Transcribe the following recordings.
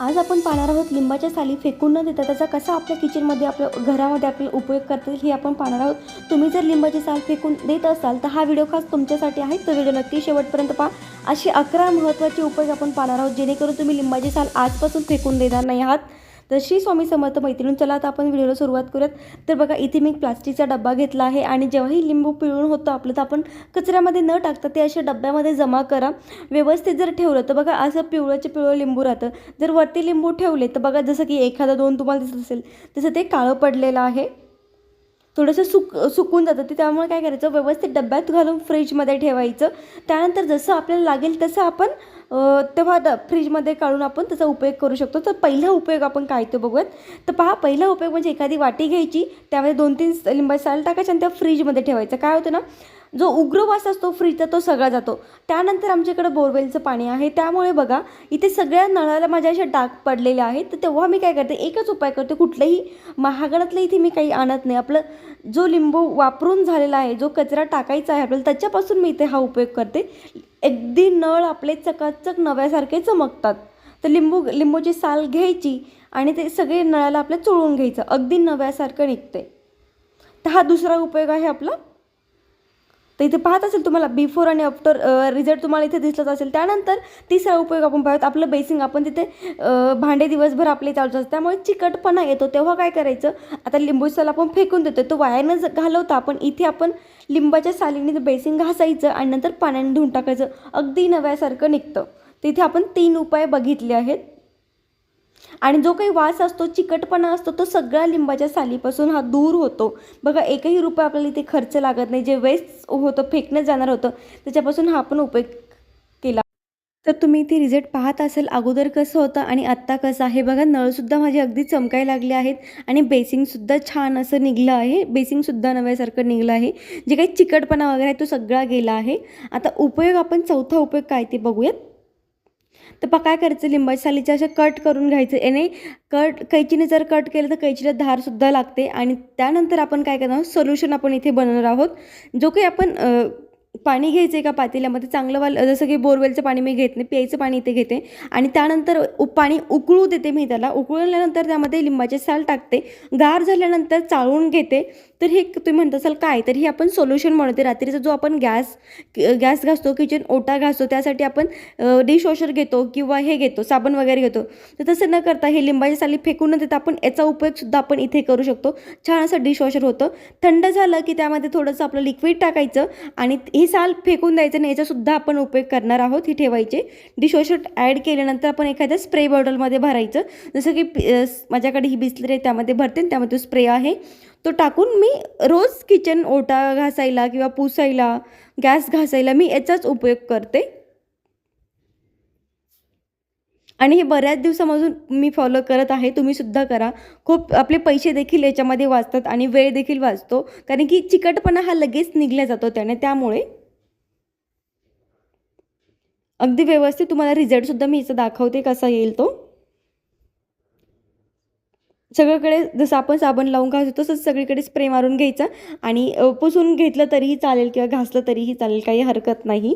आज आपण पाहणार आहोत लिंबाच्या साली फेकून न देता त्याचा कसा आपल्या किचनमध्ये आपल्या घरामध्ये आपल्याला उपयोग करता येईल हे आपण पाहणार आहोत. तुम्ही जर लिंबाची साल फेकून देत असाल तर हा व्हिडिओ खास तुमच्यासाठी आहे. तर व्हिडिओ नक्की शेवटपर्यंत पहा. अशी अकरा महत्त्वाचे उपयोग आपण पाहणार आहोत जेणेकरून तुम्ही लिंबाची साल आजपासून फेकून देणार नाही आहात. तर श्री स्वामी समर्थ मैत्रीण चला आता आपण व्हिडिओला सुरुवात करूयात. तर बघा इथे मी प्लास्टिकचा डब्बा घेतला आहे आणि जेव्हाही लिंबू पिळून होतं आपलं तर आपण कचऱ्यामध्ये न टाकता ते अशा डब्यामध्ये जमा करा. व्यवस्थित जर ठेवलं तर बघा असं पिवळंचे पिवळं लिंबू राहतं. जर वरती लिंबू ठेवले तर बघा जसं की एखादा दोन तुम्हाला दिसत असेल तसं ते काळं पडलेलं आहे. थोडंसं सुक सुकून जातं. ते त्यामुळे काय करायचं? व्यवस्थित डब्यात घालून फ्रीजमध्ये ठेवायचं. त्यानंतर जसं आपल्याला लागेल तसं आपण तेव्हा द फ्रीजमध्ये काढून आपण त्याचा उपयोग करू शकतो. तर पहिला उपयोग आपण काय ते बघूयात. तर पहा पहिला उपयोग म्हणजे एखादी वाटी घ्यायची. त्यामध्ये दोन तीन लिंबाचे साल टाकायचं आणि त्या फ्रीजमध्ये ठेवायचं. काय होतं ना? जो उग्रवास असतो फ्रीजचा तो सगळा जातो. त्यानंतर आमच्याकडे बोरवेलचं पाणी आहे. त्यामुळे बघा इथे सगळ्या नळाला माझ्या अशा डाग पडलेले आहेत. तर तेव्हा मी काय करते एकच उपाय करते कुठलंही महागडातलं इथे मी काही आणत नाही. आपलं जो लिंबू वापरून झालेला आहे जो कचरा टाकायचा आहे आपल्याला त्याच्यापासून मी इथे हा उपयोग करते. अगदी नळ आपले चकाचक नव्यासारखे चमकतात. तर लिंबू लिंबूची साल घ्यायची आणि ते सगळे नळाला आपल्या चोळून घ्यायचं. अगदी नव्यासारखं निघते. तर हा दुसरा उपयोग आहे आपला. तर इथे पाहत असेल तुम्हाला बिफोर आणि आफ्टर रिझल्ट तुम्हाला इथे दिसलंच असेल. त्यानंतर तिसरा उपयोग आपण पाहतो आपलं बेसिंग आपण तिथे भांडे दिवसभर आपले चालूच असतात त्यामुळे चिकटपणा येतो. तेव्हा काय करायचं? आता लिंबू साल आपण फेकून देतो तो वायानं घालवता आपण. इथे आपण लिंबाच्या सालीने बेसिंग घासायचं आणि नंतर पाण्याने धुवून टाकायचं. अगदी नव्यासारखं निघतं. तिथे आपण तीन उपाय बघितले आहेत. आणि जो काही वास असतो चिकटपणा असतो तो सगळा लिंबाच्या सालीपासून हा दूर होतो. बघा एकही रुपये आपल्याला इथे खर्च लागत नाही. जे वेस्ट होतं फेकण्यात जाणार होतं त्याच्यापासून हा आपण उपयोग केला. तर तुम्ही इथे रिझल्ट पाहत असेल अगोदर कसं होतं आणि आत्ता कसं आहे. बघा नळसुद्धा माझे अगदी चमकायला लागले आहेत आणि बेसिंगसुद्धा छान असं निघलं आहे. बेसिंगसुद्धा नव्यासारखं निघलं आहे. जे काही चिकटपणा वगैरे आहे तो सगळा गेला आहे. आता उपयोग आपण चौथा उपयोग काय ते बघूयात. तर पा काय करायचं? लिंबाच्या सालीचे असे कट करून घ्यायचं. याने कट कैचीने जर कट केलं तर कैचीला धारसुद्धा लागते. आणि त्यानंतर आपण काय करणार? आहोत सोल्युशन आपण इथे बनवणार आहोत. जो काही आपण पाणी घ्यायचं एका पातेल्यामध्ये चांगलं वाल जसं की बोरवेलचं पाणी मी घेत नाही प्यायचं पाणी इथे घेते. आणि त्यानंतर उ पाणी उकळू देते मी त्याला. उकळल्यानंतर त्यामध्ये लिंबाचे साल टाकते. गार झाल्यानंतर चाळून घेते. तर हे तुम्ही म्हणत असाल काय? तर हे आपण सोल्युशन म्हणते रात्रीचा जो आपण गॅस गॅस घासतो किचन ओटा घासतो त्यासाठी आपण डिशवॉशर घेतो किंवा हे घेतो साबण वगैरे घेतो. तर तसं न करता हे लिंबाची साली फेकून न देता आपण याचा उपयोगसुद्धा आपण इथे करू शकतो. छान असं डिशवॉशर होतं. थंड झालं की त्यामध्ये थोडंसं आपलं लिक्विड टाकायचं आणि हे साल फेकून द्यायचं आणि याचासुद्धा आपण उपयोग करणार आहोत. ही ठेवायचे. डिशवॉशर ॲड केल्यानंतर आपण एखाद्या स्प्रे बॉटलमध्ये भरायचं. जसं की माझ्याकडे ही बिस्लरी आहे त्यामध्ये भरते आणि त्यामध्ये स्प्रे आहे. तो टाकून मी रोज किचन ओटा घासायला किंवा पुसायला गॅस घासायला मी याचाच उपयोग करते. आणि हे बऱ्याच दिवसामधून मी फॉलो करत आहे. तुम्ही सुद्धा करा. खूप आपले पैसे देखील याच्यामध्ये वाचतात आणि वेळ देखील वाचतो. कारण की चिकटपणा हा लगेच निघला जातो त्याने. त्यामुळे अगदी व्यवस्थित तुम्हाला रिझल्टसुद्धा मी याचा दाखवते कसा येईल तो. सगळीकडे जसं आपण साबण लावून घासतो तसंच सगळीकडे स्प्रे मारून घ्यायचा. आणि पुसून घेतलं तरीही चालेल किंवा घासलं तरीही चालेल काही हरकत नाही.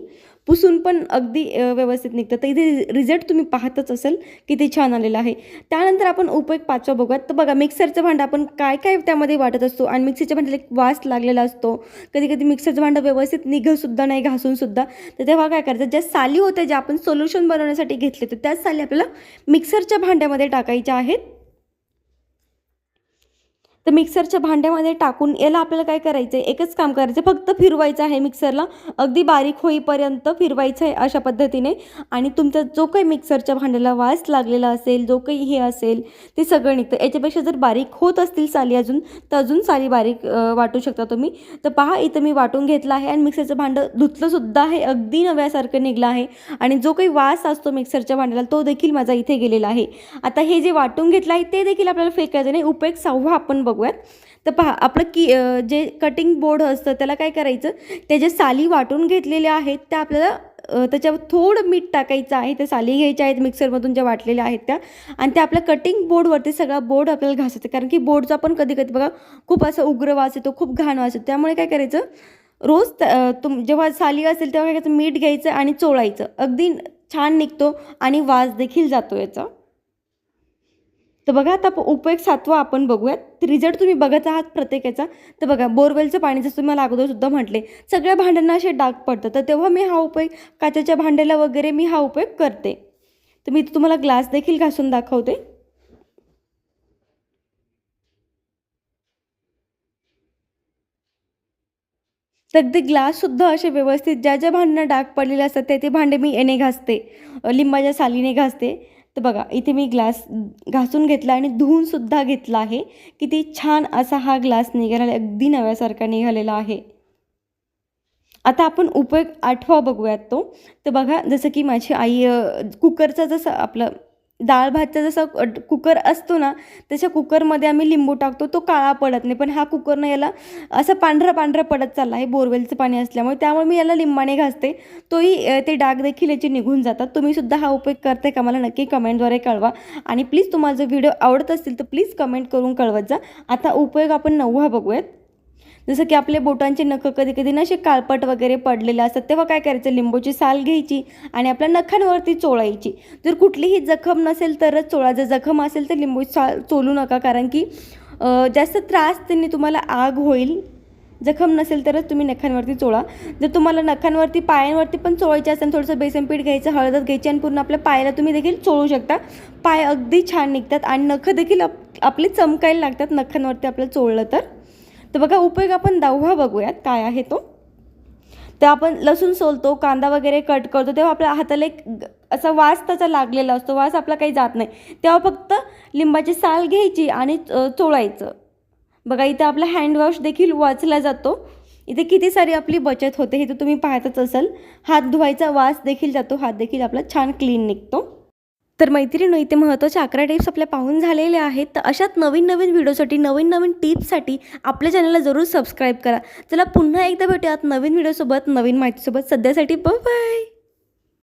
पुसून पण अगदी व्यवस्थित निघतं. तर इथे रिझल्ट तुम्ही पाहतच असेल किती छान आलेलं आहे. त्यानंतर आपण उपयोग पाचवा बघूयात. तर बघा मिक्सरचं भांडं आपण काय काय त्यामध्ये वाटत असतो आणि मिक्सरच्या भांड्याला एक वास लागलेला असतो. कधी कधी मिक्सरचं भांडं व्यवस्थित निघलसुद्धा नाही घासूनसुद्धा. तर तेव्हा काय करायचं ज्या साली होत्या ज्या आपण सोल्युशन बनवण्यासाठी घेतले तर त्याच साली आपल्याला मिक्सरच्या भांड्यामध्ये टाकायच्या आहेत. तर मिक्सरच्या भांड्यामध्ये टाकून याला आपल्याला काय करायचं आहे एकच काम करायचं आहे, फक्त फिरवायचं आहे मिक्सरला अगदी बारीक होईपर्यंत फिरवायचं आहे अशा पद्धतीने. आणि तुमचा जो काही मिक्सरच्या भांड्याला वास लागलेला असेल जो काही हे असेल ते सगळं निघतं. याच्यापेक्षा जर बारीक होत असतील साली अजून तर अजून साली बारीक वाटू शकता तुम्ही. तर पहा इथं मी वाटून घेतलं आहे आणि मिक्सरचं भांडं धुतलंसुद्धा आहे. अगदी नव्यासारखं निघलं आहे. आणि जो काही वास असतो मिक्सरच्या भांड्याला तो देखील माझा इथे गेलेला आहे. आता हे जे वाटून घेतलं आहे ते देखील आपल्याला फेकायचं नाही. उपयोग सहावा आपण बघूयात. तर पहा आपलं की जे कटिंग बोर्ड असतं त्याला काय करायचं? त्याच्या साली वाटून घेतलेल्या आहेत त्या आपल्याला त्याच्यावर थोडं मीठ टाकायचं आहे. त्या साली घ्यायच्या आहेत मिक्सरमधून ज्या वाटलेल्या आहेत त्या. आणि त्या आपल्या कटिंग बोर्डवरती सगळा बोर्ड आपल्याला घासायचं कारण की बोर्डचा पण कधी कधी बघा खूप असं उग्र वास येतो खूप घाण वास येतो. त्यामुळे काय करायचं? रोज तुम जेव्हा साली असेल तेव्हा काय करायचं? मीठ घ्यायचं आणि चोळायचं. अगदी छान निघतो आणि वास देखील जातो याचा. तर बघा आता उपयोग सातवा आपण बघूयात. रिझल्ट तुम्ही बघत आहात प्रत्येकाचा तर बघा बोरवेलचं पाणी जसं तुम्हाला अगोदरसुद्धा म्हटले सगळ्या भांड्यांना असे डाग पडतं तर तेव्हा मी हा उपयोग काचेच्या भांड्याला वगैरे मी हा उपयोग करते. तर मी तुम्हाला ग्लास देखील घासून दाखवते. तर अगदी ग्लाससुद्धा असे व्यवस्थित ज्या ज्या भांड्यांना डाग पडलेले असतात ते ते भांडे मी येणे घासते. लिंबाच्या सालीने घासते. तर बघा इथे मी ग्लास घासून घेतला आणि धुवूनसुद्धा घेतला आहे. किती छान असा हा ग्लास निघालेला अगदी नव्यासारखा निघालेला आहे. आता आपण उपयोग आठवा बघूयात तो. तर बघा जसं की माझी आई कुकरचा कुकरचं जसं आपलं डाळ भातचा जसा कुकर असतो ना तशा कुकरमध्ये आम्ही लिंबू टाकतो तो काळा पडत नाही. पण हा कुकरनं याला असं पांढरा पांढरा पडत चालला आहे बोरवेलचं पाणी असल्यामुळे. त्यामुळे मी याला लिंबाने घासते. तोही ते डाग देखील याचे निघून जातात. तुम्हीसुद्धा हा उपयोग करताय का? मला नक्की कमेंटद्वारे कळवा. आणि प्लीज तुम्हाला जर व्हिडिओ आवडत असतील तर प्लीज कमेंट करून कळवत जा. आता उपयोग आपण नववा बघूयात. जसं की आपले बोटांचे नख कधी कधी ना असे काळपट वगैरे पडलेले असतात तेव्हा काय करायचं? लिंबूची साल घ्यायची आणि आपल्या नखांवरती चोळायची. जर कुठलीही जखम नसेल तरच चोळा जर जखम असेल तर लिंबूची साल चोलू नका कारण की जास्त त्रास त्यांनी तुम्हाला आग होईल. जखम नसेल तरच तुम्ही नखांवरती चोळा. जर तुम्हाला नखांवरती पायांवरती पण चोळायचे असेल थोडंसं बेसन पीठ घ्यायचं हळदच घ्यायची आणि पूर्ण आपल्या पायाला तुम्ही देखील चोळू शकता. पाय अगदी छान निघतात आणि नखं देखील आप आपली चमकायला लागतात नखांवरती आपलं चोळलं तर. तर बघा उपयोग आपण दहावा बघूयात. काय आहे तो? तर आपण लसूण सोलतो कांदा वगैरे कट करतो तेव्हा आपल्या हाताला एक असा वास त्याचा लागलेला असतो. वास आपला काही जात नाही. तेव्हा फक्त लिंबाची साल घ्यायची आणि चोळायचं. बघा इथं आपला हँडवॉश देखील वाचला जातो. इथे किती सारी आपली बचत होते हे तर तुम्ही पाहतच असाल. हात धुवायचा वास देखील जातो. हात देखील आपला छान क्लीन निघतो. तर मैत्रिणी इथे महत्त्वाच्या अकरा टिप्स आपल्या पाहून झालेल्या आहेत. तर अशाच नवीन नवीन व्हिडिओसाठी नवीन नवीन टिप्ससाठी आपल्या चॅनलला जरूर सबस्क्राईब करा. चला पुन्हा एकदा भेटूयात नवीन व्हिडिओसोबत नवीन माहितीसोबत. सध्यासाठी बाय